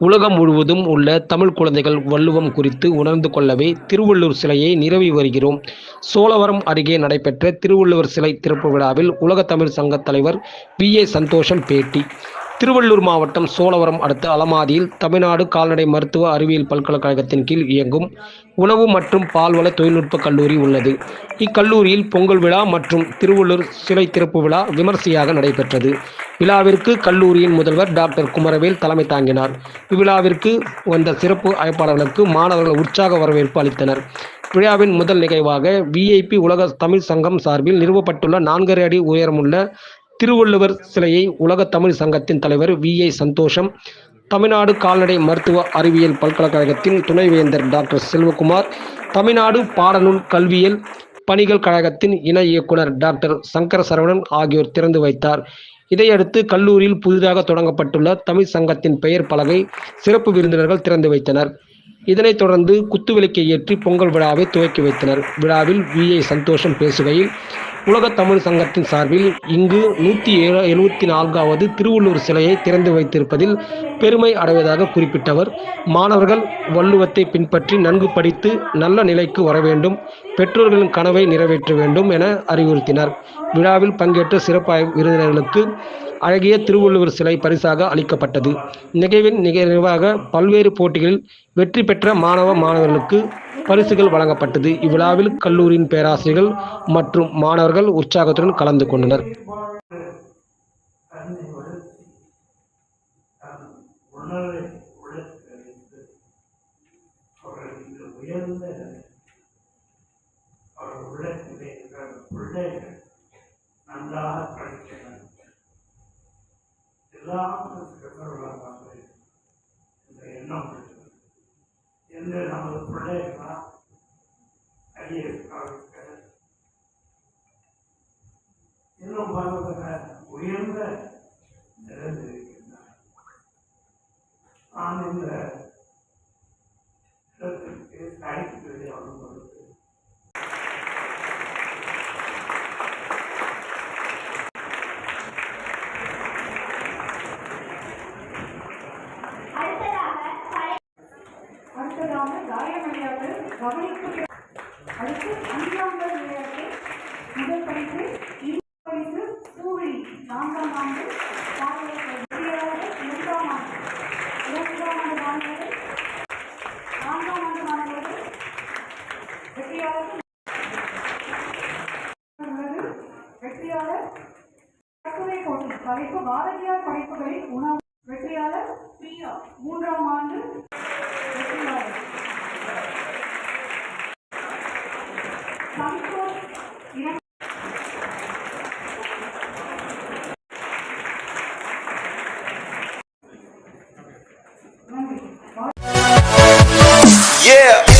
உலகம் முழுவதும் உள்ள தமிழ் குழந்தைகள் வள்ளுவம் குறித்து உணர்ந்து கொள்ளவே திருவள்ளுவர் சிலையை நிறுவி வருகிறோம். சோழவரம் அருகே நடைபெற்ற திருவள்ளுவர் சிலை திறப்பு விழாவில் உலக தமிழ் சங்க தலைவர் வி. ஏ. சந்தோஷம் பேட்டி. திருவள்ளூர் மாவட்டம் சோழவரம் அடுத்த அலமாதியில் தமிழ்நாடு கால்நடை மருத்துவ அறிவியல் பல்கலைக்கழகத்தின் கீழ் இயங்கும் உணவு மற்றும் பால்வள தொழில்நுட்ப கல்லூரி உள்ளது. இக்கல்லூரியில் பொங்கல் விழா மற்றும் திருவள்ளூர் சிலை திறப்பு விழா விமர்சையாக நடைபெற்றது. விழாவிற்கு கல்லூரியின் முதல்வர் டாக்டர் குமரவேல் தலைமை தாங்கினார். இவ்விழாவிற்கு வந்த சிறப்பு அழைப்பாளர்களுக்கு மாணவர்கள் உற்சாக வரவேற்பு அளித்தனர். விழாவின் முதல் நிகழ்வாக விஐபி உலக தமிழ் சங்கம் சார்பில் நிறுவப்பட்டுள்ள நான்கரை அடி உயரமுள்ள திருவள்ளுவர் சிலையை உலக தமிழ் சங்கத்தின் தலைவர் வி ஐ சந்தோஷம் தமிழ்நாடு கால்நடை மருத்துவ அறிவியல் பல்கலைக்கழகத்தின் துணைவேந்தர் டாக்டர் செல்வகுமார் தமிழ்நாடு பாடநூல் கல்வியல் பணிகள் கழகத்தின் இணை இயக்குனர் டாக்டர் சங்கர சரவணன் ஆகியோர் திறந்து வைத்தார். இதையடுத்து கல்லூரியில் புதிதாக தொடங்கப்பட்டுள்ள தமிழ் சங்கத்தின் பெயர் பலகை சிறப்பு விருந்தினர்கள் திறந்து வைத்தனர். இதனைத் தொடர்ந்து குத்துவிளக்கை ஏற்றி பொங்கல் விழாவை துவக்கி வைத்தனர். விழாவில் வி. சந்தோஷம் பேசுகையில் உலக தமிழ் சங்கத்தின் சார்பில் இங்கு நூற்றி ஏழு எழுபத்தி நான்காவது திருவள்ளூர் சிலையை திறந்து வைத்திருப்பதில் பெருமை அடைவதாக குறிப்பிட்டவர். மாணவர்கள் வள்ளுவத்தை பின்பற்றி நன்கு படித்து நல்ல நிலைக்கு வர வேண்டும் பெற்றோர்களின் கனவை நிறைவேற்ற வேண்டும் என அறிவுறுத்தினார். விழாவில் பங்கேற்ற சிறப்பு விருந்தினர்களுக்கு அழகிய திருவள்ளுவர் சிலை பரிசாக அளிக்கப்பட்டது. நிகழ்வின் நிகழ்வாக பல்வேறு போட்டிகளில் வெற்றி பெற்ற மாணவ மாணவர்களுக்கு பரிசுகள் வழங்கப்பட்டது. இவ்விழாவில் கல்லூரியின் பேராசிரியர்கள் மற்றும் மாணவர்கள் உற்சாகத்துடன் கலந்து கொண்டனர். உயர்ந்த அவர் உள்ளத்திலே நன்றாக படிக்க எல்லாரும் இந்த எண்ணம் என்று நமது இன்னும் பலவக உயர்ந்த நிலையில் நான் இந்த கவனிப்பு அடுத்து அஞ்சாவது விளையாட்டு முதல் பரிசு பரிசு சூழி நான்காம் ஆண்டு இரண்டாம் ஆண்டு இரண்டாம் ஆண்டு மாணவர்கள் நான்காம் ஆண்டு மாணவர்கள் வெற்றியாளர்கள் வெற்றியாளர் கட்டுரை போட்டி தலைப்பு பாரதியார் படைப்புகளில் உணவு வெற்றியாளர் மூன்றாம் ஆண்டு Yeah.